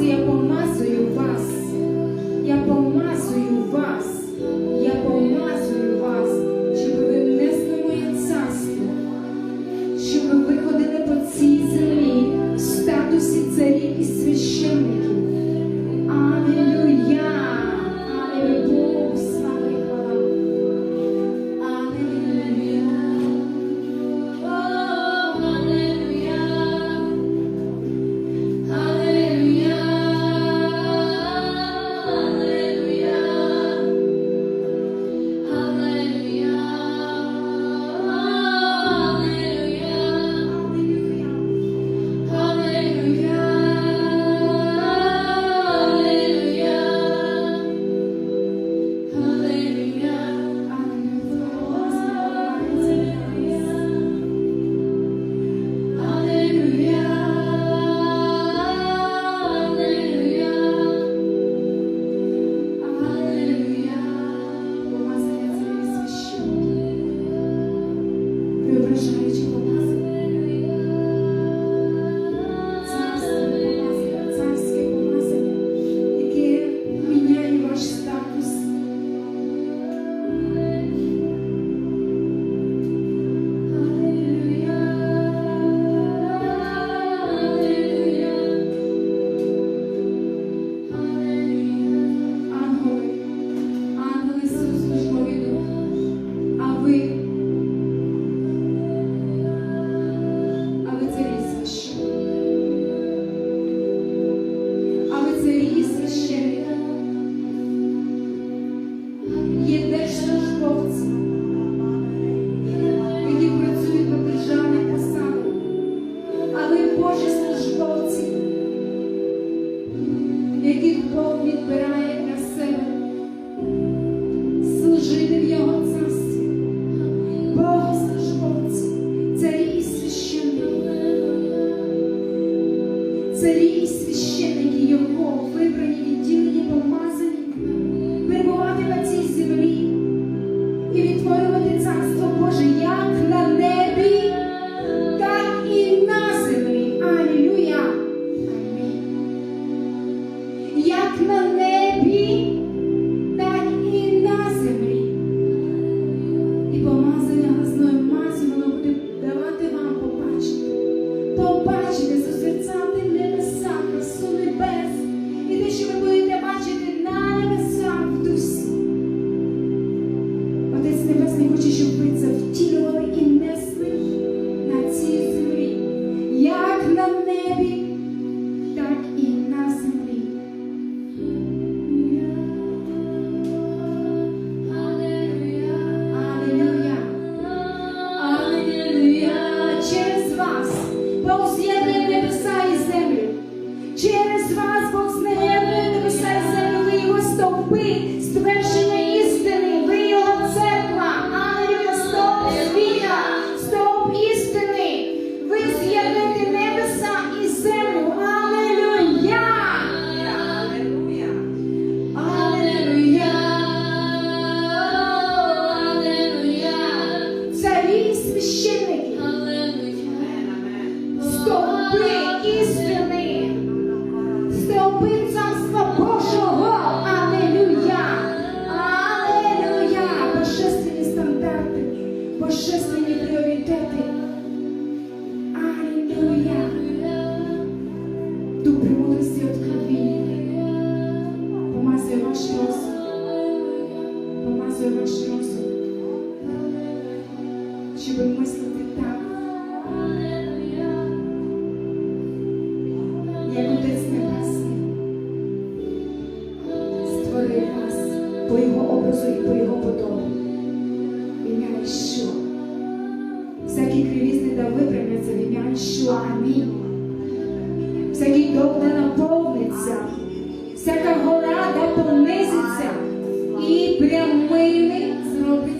parecia como ви ствердження істини, ви його церква, ангелів, стоп світа, стоп істини, ви з'єднуєте небеса і землю. Алелюя! Алелюя! Алелюя! Алелюя! Царі священники! Стовпи істини! божественні пріоритети, Аллилуйя. Дух примолився від крові. Помазує ваш розум. Помазує ваш розум. Щоб мислити так. Як Отець Небесний створив вас по його образу і по його подобі. 你该说。прийшла. Амінь. Всякий довг не наповниться, всяка гора да понизиться і прямими зробиться.